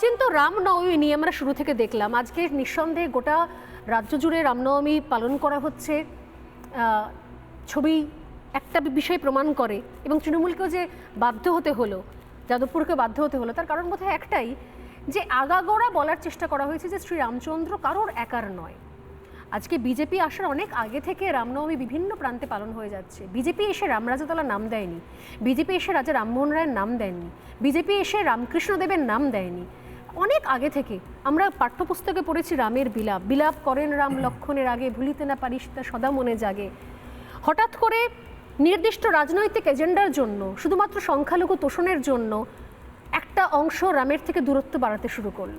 অচিন্ত রামনবমী নিয়ে আমরা শুরু থেকে দেখলাম। আজকে নিঃসন্দেহে গোটা রাজ্য জুড়ে রামনবমী পালন করা হচ্ছে। ছবি একটা বিষয় প্রমাণ করে এবং তৃণমূলকেও যে বাধ্য হতে হলো যাদবপুরকে বাধ্য হতে হলো, তার কারণ বোধহয় একটাই, যে আগাগোড়া বলার চেষ্টা করা হয়েছে যে শ্রী রামচন্দ্র কারোর একার নয়। আজকে বিজেপি আসার অনেক আগে থেকে রামনবমী বিভিন্ন প্রান্তে পালন হয়ে যাচ্ছে। বিজেপি এসে রামরাজাতলা নাম দেয়নি। বিজেপি এসে রাজা রামমোহন রায়ের নাম দেননি। বিজেপি এসে রামকৃষ্ণদেবের নাম দেয়নি। অনেক আগে থেকে আমরা পাঠ্যপুস্তকে পড়েছি রামের বিলাপ। বিলাপ করেন রাম লক্ষণের আগে, ভুলিতে না পারিস তা সদা মনে জাগে। হঠাৎ করে নির্দিষ্ট রাজনৈতিক এজেন্ডার জন্য, শুধুমাত্র সংখ্যালঘু তোষণের জন্য, একটা অংশ রামের থেকে দূরত্ব বাড়াতে শুরু করল।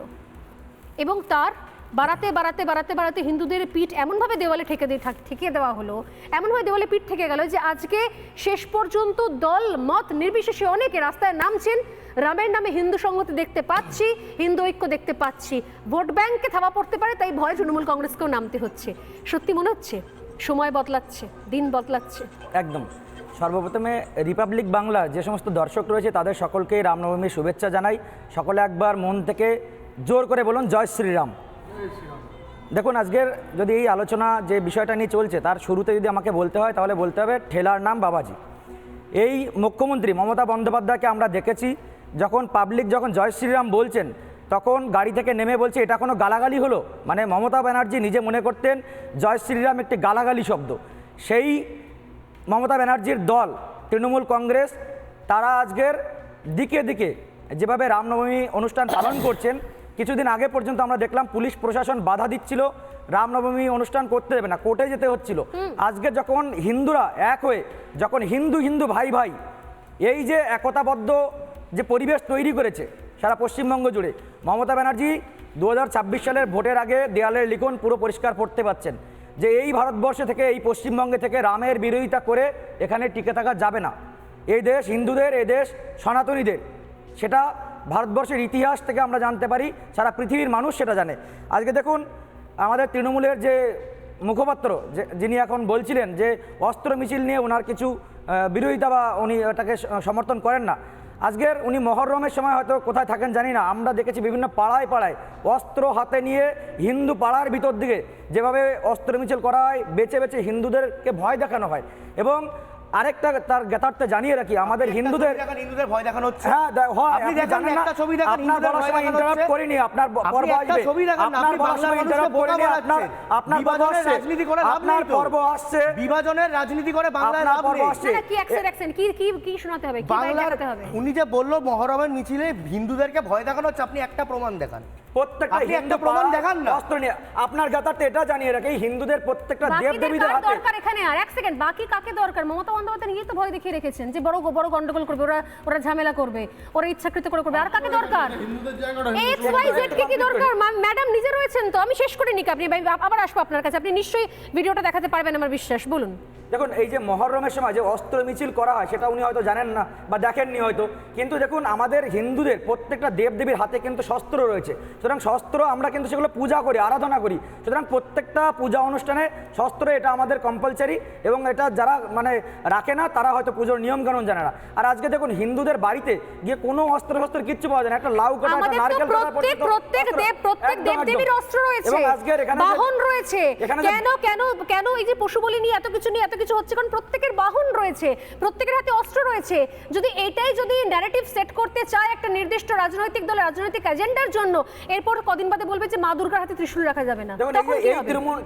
এবং তার বাড়াতে বাড়াতে বাড়াতে বাড়াতে হিন্দুদের পিঠ এমনভাবে দেওয়ালে ঠেকে দিয়ে ঠেকিয়ে দেওয়া হলো। এমনভাবে দেওয়ালে পিঠ থেকে গেল যে আজকে শেষ পর্যন্ত দল, মত নির্বিশেষে অনেকে রাস্তায় নামছেন। রামের নামে হিন্দু সংগতি দেখতে পাচ্ছি, হিন্দু ঐক্য দেখতে পাচ্ছি। ভোট ব্যাংকে থাবা পড়তে পারে, তাই ভয় তৃণমূল কংগ্রেসকেও নামতে হচ্ছে। সত্যি মনে হচ্ছে? সময় বদলাচ্ছে, দিন বদলাচ্ছে। একদম। সর্বপ্রথমে রিপাবলিক বাংলা, যে সমস্ত দর্শক রয়েছে, তাদের সকলকেই রামনবমীর শুভেচ্ছা জানাই। সকলে একবার মন থেকে জোর করে বলুন, জয় শ্রীরাম। দেখুন, আজকের যদি এই আলোচনা যে বিষয়টা নিয়ে চলছে, তার শুরুতে যদি আমাকে বলতে হয়, তাহলে বলতে হবে ঠেলার নাম বাবাজি। এই মুখ্যমন্ত্রী মমতা বন্দ্যোপাধ্যায়কে আমরা দেখেছি, যখন পাবলিক যখন জয় শ্রীরাম বলছেন, তখন গাড়ি থেকে নেমে বলছে, এটা কোনো গালাগালি হলো? মানে মমতা ব্যানার্জি নিজে মনে করতেন, জয় শ্রীরাম একটি গালাগালি শব্দ। সেই মমতা ব্যানার্জির দল, তৃণমূল কংগ্রেস, তারা আজকের দিকে দিকে যেভাবে রামনবমী অনুষ্ঠান পালন করছেন কিছুদিন আগে পর্যন্ত আমরা দেখলাম পুলিশ প্রশাসন বাধা দিচ্ছিল। রামনবমী অনুষ্ঠান করতে দেবে না কোর্টে যেতে হচ্ছিল। আজকে যখন হিন্দুরা এক হয়ে যখন হিন্দু হিন্দু ভাই ভাই এই যে একতাবদ্ধ যে পরিবেশ তৈরি করেছে সারা পশ্চিমবঙ্গ জুড়ে মমতা ব্যানার্জি দু হাজার ছাব্বিশ সালের ভোটের আগে দেয়ালের লিখন পুরো পরিষ্কার পড়তে পাচ্ছেন যে এই ভারতবর্ষ থেকে এই পশ্চিমবঙ্গে থেকে রামের বিরোধিতা করে এখানে টিকে থাকা যাবে না। এই দেশ হিন্দুদের এই দেশ সনাতনীদের সেটা ভারতবর্ষের ইতিহাস থেকে আমরা জানতে পারি, সারা পৃথিবীর মানুষ সেটা জানে। আজকে দেখুন, আমাদের তৃণমূলের যে মুখপাত্র, যে যিনি এখন বলছিলেন যে অস্ত্র মিছিল নিয়ে ওনার কিছু বিরোধিতা বা উনি এটাকে সমর্থন করেন না। আজকের উনি মহরমের সময় হয়তো কোথায় থাকেন জানি না। আমরা দেখেছি বিভিন্ন পাড়ায় পাড়ায় অস্ত্র হাতে নিয়ে হিন্দু পাড়ার ভিতর দিকে যেভাবে অস্ত্র মিছিল করা হয়, বেছে বেছে হিন্দুদেরকে ভয় দেখানো হয়। এবং আরেকটা তার জ্ঞাতার্থে জানিয়ে রাখি আমাদের হিন্দুদের হিন্দুদের ভয় দেখানো হচ্ছে। হ্যাঁ হয় আপনি আপনি দেখান জানেন না একটা ছবি দেখান আপনার বলার সময় ইন্টারাপ্ট করিনি আপনার পর্ব আসবে। ছবি দেখান আপনার বলার সময় ইন্টারাপ্ট করিনি আপনার আপনার বিভাজনের রাজনীতি করে আপনার পর্ব আসছে। বিভাজনের রাজনীতি করে বাংলায় লাভ নেই। না, না, কি অ্যাকশন অ্যাকশন কি কি কি শোনাতে হবে? কি বাইক হবে? উনি যে বলল মহরমের মিছিলে হিন্দুদেরকে ভয় দেখানো হচ্ছে আপনি একটা প্রমাণ দেখান। প্রত্যেকটা হিন্দু প্রমাণ দেখান না। অস্ত্র নিয়ে আপনার এটা জানিয়ে রাখি হিন্দুদের প্রত্যেকটা হাতে। দরকার এখানে আর এক সেকেন্ড বাকি কাকে দরকার? মমতা বন্দ্যোপাধ্যায় তো ভয় দেখিয়ে রেখেছেন যে বড় বড় গন্ডগোল করবে ওরা ওরা ঝামেলা করবে ওরা ইচ্ছাকৃত করে করবে আর কাকে দরকার? এক্স ওয়াই জেড কে কি দরকার? ম্যাডাম নিজে রয়েছেন তো আমি শেষ করে নিক আপনি ভাই, আবার আসব আপনার কাছে আপনি নিশ্চয়ই ভিডিওটা দেখাতে পারবেন আমার বিশ্বাস বলুন। দেখুন এই যে মহরমের সময় যে অস্ত্র মিছিল করা হয় সেটা উনি হয়তো জানেন না বা দেখেননি হয়তো। কিন্তু দেখুন আমাদের হিন্দুদের প্রত্যেকটা দেবদেবীর হাতে কিন্তু শস্ত্র রয়েছে। সুতরাং শস্ত্র আমরা কিন্তু সেগুলো পূজা করি আরাধনা করি। সুতরাং প্রত্যেকটা পূজা অনুষ্ঠানে শস্ত্র এটা আমাদের কম্পালসারি এবং এটা যারা মানে রাখে না তারা হয়তো পুজোর নিয়মকানুন জানে না। আর আজকে দেখুন হিন্দুদের বাড়িতে গিয়ে কোনো অস্ত্র শস্ত্র কিচ্ছু পাওয়া যায় না। একটা লাউ কাটা একটা নারকেল কাটা প্রত্যেক প্রত্যেক দেব প্রত্যেক একদম, দেব দেবীর অস্ত্র রয়েছে। এবং আজকের এখানে বাহন রয়েছে। কেন কেন কেন এই যে পশু বলি নিয়ে এত কিছু নিয়ে এত কিছু হচ্ছে কারণ প্রত্যেকের বাহন রয়েছে প্রত্যেকের হাতে অস্ত্র রয়েছে। যদি এটাই যদি ন্যারেটিভ সেট করতে চায় একটা নির্দিষ্ট রাজনৈতিক দলের রাজনৈতিক এজেন্ডার জন্য এরপর কদিন বাদে বলবে যে মা দুর্গার হাতে ত্রিশূল রাখা যাবে না। এই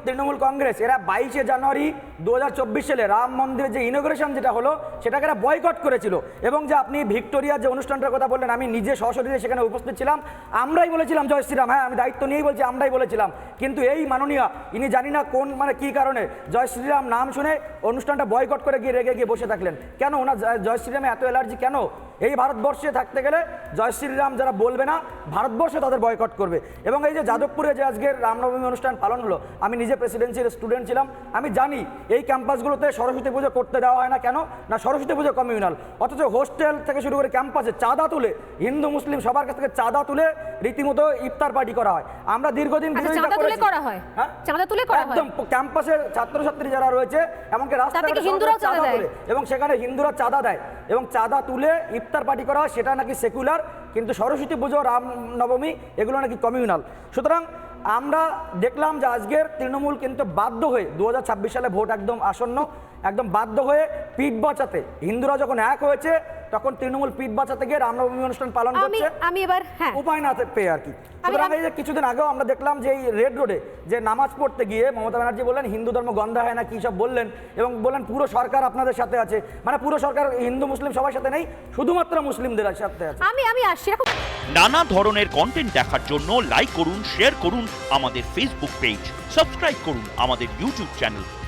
তৃণমূল কংগ্রেস এরা বাইশে জানুয়ারি দুহাজার চব্বিশ সালে রাম মন্দিরের যে ইনোগ্রেশন যেটা হলো সেটাকে এরা বয়কট করেছিল। এবং যে আপনি ভিক্টোরিয়ার যে অনুষ্ঠানটার কথা বললেন আমি নিজে সশরীরে সেখানে উপস্থিত ছিলাম। আমরাই বলেছিলাম জয় শ্রীরাম। হ্যাঁ আমি দায়িত্ব নিয়েই বলছি আমরাই বলেছিলাম। কিন্তু এই মাননীয় ইনি জানি না কোন মানে কি কারণে জয় শ্রীরাম নাম শুনে অনুষ্ঠানটা বয়কট করে গিয়ে রেগে গিয়ে বসে থাকলেন। কেন ওনার জয়- শ্রীরামে এত অ্যালার্জি কেন? এই ভারতবর্ষে থাকতে গেলে জয় শ্রীরাম যারা বলবে না ভারতবর্ষে তাদের বয়কট করবে। এবং এই যে যাদবপুরে যে আজকের রামনবমী অনুষ্ঠান পালন হলো আমি নিজে প্রেসিডেন্সির স্টুডেন্ট ছিলাম আমি জানি এই ক্যাম্পাসগুলোতে সরস্বতী পুজো করতে দেওয়া হয় না কেন? না সরস্বতী পুজো কমিউনাল অথচ হোস্টেল থেকে শুরু করে ক্যাম্পাসে চাঁদা তুলে হিন্দু মুসলিম সবার কাছ থেকে চাঁদা তুলে রীতিমতো ইফতার পার্টি করা হয়। আমরা দীর্ঘদিন আচ্ছা। করা হয়? করা হয়? একদম ক্যাম্পাসের ছাত্রছাত্রী যারা রয়েছে এমনকি রাস্তাঘাটে কি চাঁদা তুলে। এবং সেখানে হিন্দুরা চাঁদা দেয়। এবং চাঁদা তুলে ইফতার পার্টি করা হয়, সেটা নাকি সেকুলার, কিন্তু সরস্বতী পুজো রাম নবমী এগুলো নাকি কমিউনাল। সুতরাং আমরা দেখলাম যে আজকের তৃণমূল কিন্তু বাধ্য হয়ে দুহাজার ছাব্বিশ সালে ভোট একদম আসন্ন একদম বাধ্য হয়ে পিঠ বাঁচাতে। হিন্দুরা যখন এক হয়েছে তখন তৃণমূল পিঠ বাঁচাতে গিয়ে রামনবমী অনুষ্ঠান পালন আমি করছে। আমি এবার হ্যাঁ। উপায় না পেয়ে আর কি। সুতরাং এই যে কিছুদিন আগেও আমরা দেখলাম যে এই রেড রোডে যে নামাজ পড়তে গিয়ে মমতা ব্যানার্জি বললেন হিন্দু ধর্ম গন্ধ হয় না কী সব বললেন এবং বললেন পুরো সরকার আপনাদের সাথে আছে। মানে পুরো সরকার হিন্দু মুসলিম সবার সাথে নেই শুধুমাত্র মুসলিমদের সাথে আছে। আমি আমি আসছি এরকম নানা ধরনের কন্টেন্ট দেখার জন্য লাইক করুন শেয়ার করুন আমাদের ফেসবুক পেজ সাবস্ক্রাইব করুন আমাদের ইউটিউব চ্যানেল